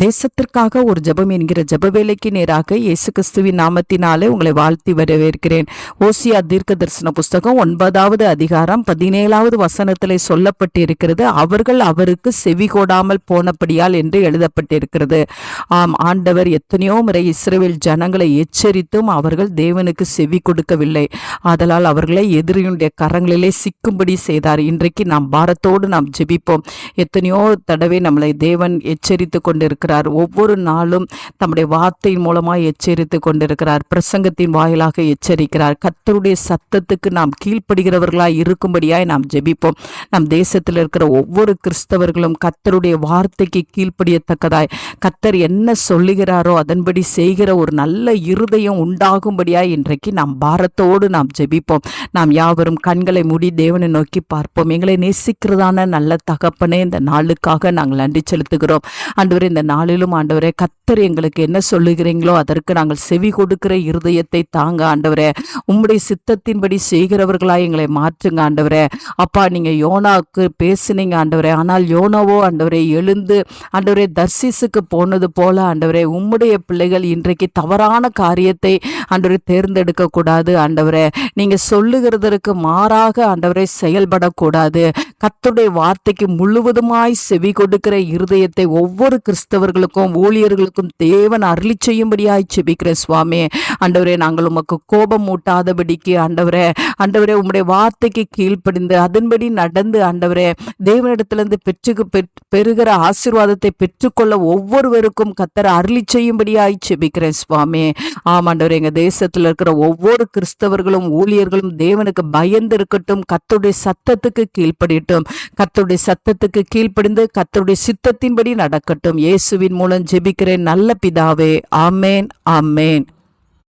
தேசத்திற்காக ஒரு ஜெபம் என்கிற ஜெப வேலைக்கு நேராக இயேசு கிறிஸ்துவின் நாமத்தினாலே உங்களை வாழ்த்தி வரவேற்கிறேன். ஓசியா தீர்க்க தரிசன புஸ்தகம் ஒன்பதாவது அதிகாரம் பதினேழாவது வசனத்திலே சொல்லப்பட்டிருக்கிறது அவர்கள் அவருக்கு செவி கொடாமல் போனபடியால் என்று எழுதப்பட்டிருக்கிறது. ஆம் ஆண்டவர் எத்தனையோ முறை இஸ்ரேல் ஜனங்களை எச்சரித்தும் அவர்கள் தேவனுக்கு செவி கொடுக்கவில்லை. ஆதலால் அவர்களை எதிரியுடைய கரங்களிலே சிக்கும்படி செய்தார். இன்றைக்கு நாம் பாரத்தோடு நாம் ஜெபிப்போம். எத்தனையோ தடவை நம்மளை தேவன் எச்சரித்து கொண்டிருக்கிறார். ஒவ்வொரு நாளும் தம்முடைய வார்த்தையின் மூலமாக எச்சரித்து கொண்டிருக்கிறார். பிரசங்கத்தின் வாயிலாக எச்சரிக்கிறார். கர்த்தருடைய சத்தத்துக்கு நாம் கீழ்ப்படுகிறவர்களாய் இருக்கும்படியாய் நாம் ஜெபிப்போம். நம் தேசத்தில் இருக்கிற ஒவ்வொரு கிறிஸ்தவர்களும் கர்த்தருடைய வார்த்தைக்கு கீழ்ப்படியத்தக்கதாய் கர்த்தர் என்ன சொல்லுகிறாரோ அதன்படி செய்கிற ஒரு நல்ல இருதயம் உண்டாகும்படியாய் இன்றைக்கு நாம் பாரத்தோடு நாம் ஜெபிப்போம். நாம் யாவரும் கண்களை மூடி தேவனை நோக்கி பார்ப்போம். எங்களை நேசிக்கிறதான நல்ல தகப்பனே இந்த நாளுக்காக நாங்கள் நன்றி செலுத்துகிறோம். ஆண்டவரே இந்த நாளிலும் ஆண்டவரே கத்தர் எங்களுக்கு என்ன சொல்லுகிறீங்களோ அதற்கு நாங்கள் செவி கொடுக்கிற இருதயத்தை தாங்க ஆண்டவரே. உம்முடைய சித்தத்தின்படி செய்கிறவர்களாக எங்களை மாற்றுங்க ஆண்டவரே. அப்பா நீங்க யோனாவுக்கு பேசுனீங்க ஆண்டவரே. ஆனால் யோனாவோ ஆண்டவரே எழுந்து ஆண்டவரே தர்சிசுக்கு போனது போல ஆண்டவரே உம்முடைய பிள்ளைகள் இன்றைக்கு தவறான காரியத்தை ஆண்டவரே தேர்ந்தெடுக்க கூடாது ஆண்டவரே. நீங்க சொல்லுகிறதற்கு மாறாக ஆண்டவரை செயல்படக்கூடாது. கத்துடைய வார்த்தைக்கு முழுவதுமாய் செவி கொடுக்கிற இருதயத்தை ஒவ்வொரு கிறிஸ்தவர்களுக்கும் ஊழியர்களுக்கும் தேவன் அருளி செய்யும்படியாய் செபிக்கிற சுவாமி. ஆண்டவரே நாங்கள் உமக்கு கோபம் மூட்டாதபடிக்கு ஆண்டவரே ஆண்டவரே உம்முடைய வார்த்தைக்கு கீழ்ப்படிந்து அதன்படி நடந்து ஆண்டவரே தேவனிடத்திலிருந்து பெற்று பெறுகிற ஆசீர்வாதத்தை பெற்றுக்கொள்ள ஒவ்வொருவருக்கும் கத்தர் அருளி செய்யும்படியாய் செபிக்கிறேன் சுவாமி. ஆமாண்டவர் எங்க தேசத்தில் இருக்கிற ஒவ்வொரு கிறிஸ்தவர்களும் ஊழியர்களும் தேவனுக்கு பயந்து இருக்கட்டும் கர்த்தருடைய சத்தத்துக்கு கீழ்ப்படியட்டும். கர்த்தருடைய சத்தத்துக்கு கீழ்ப்படிந்து கர்த்தருடைய சித்தத்தின்படி நடக்கட்டும். இயேசுவின் மூலம் ஜெபிக்கிறேன் நல்ல பிதாவே. ஆமேன் ஆமேன்.